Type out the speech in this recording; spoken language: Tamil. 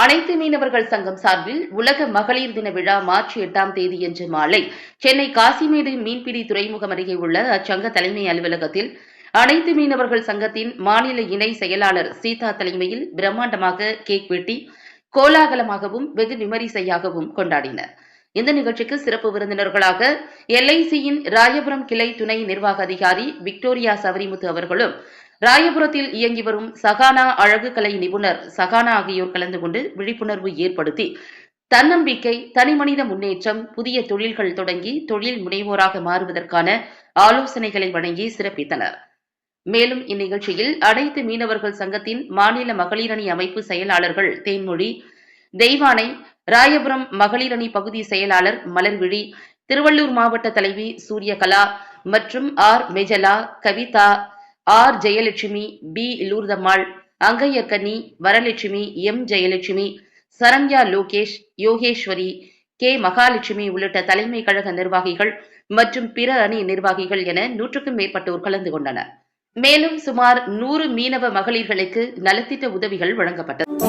அனைத்து மீனவர்கள் சங்கம் சார்பில் உலக மகளிர் தின விழா மார்ச் எட்டாம் தேதியன்று மாலை. சென்னை காசிமேடு மீன்பிடி துறைமுகம் அருகே உள்ள அச்சங்க தலைமை அலுவலகத்தில் அனைத்து மீனவர்கள் சங்கத்தின் மாநில இணை செயலாளர் சீதா தலைமையில் பிரம்மாண்டமாக கேக் வெட்டி கோலாகலமாகவும் வெகு விமரிசையாகவும் கொண்டாடினர். இந்த நிகழ்ச்சிக்கு சிறப்பு விருந்தினர்களாக எல்ஐசியின் ராயபுரம் கிளை துணை நிர்வாக அதிகாரி விக்டோரியா சவரிமுத்து அவர்களும் ராயபுரத்தில் இயங்கி வரும் சகானா அழகு கலை நிபுணர் சகானா ஆகியோர் கலந்து கொண்டு விழிப்புணர்வு ஏற்படுத்தி தன்னம்பிக்கை தனிமனித முன்னேற்றம் புதிய தொழில்கள் தொடங்கி தொழில் முனைவோராக மாறுவதற்கான ஆலோசனைகளை வழங்கி சிறப்பித்தனர். மேலும் இந்நிகழ்ச்சியில் அனைத்து மீனவர்கள் சங்கத்தின் மாநில மகளிரணி அமைப்பு செயலாளர்கள் தேன்மொழி தெய்வானை ராயபுரம் மகளிரணி பகுதி செயலாளர் மலர்விழி திருவள்ளூர் மாவட்ட தலைவி சூரியகலா மற்றும் R. Mejala Kavitha R Jayalakshmi P Lourdammal Angayakkani Varalakshmi M Jayalakshmi Saranya Lokesh Yogeswari K Mahalakshmi உள்ளிட்ட தலைமை கழக நிர்வாகிகள் மற்றும் பிற அணி நிர்வாகிகள் என நூற்றுக்கும் மேற்பட்டோர் கலந்து கொண்டனர். மேலும் சுமார் நூறு மீனவ மகளிர்களுக்கு நலத்திட்ட உதவிகள் வழங்கப்பட்டது.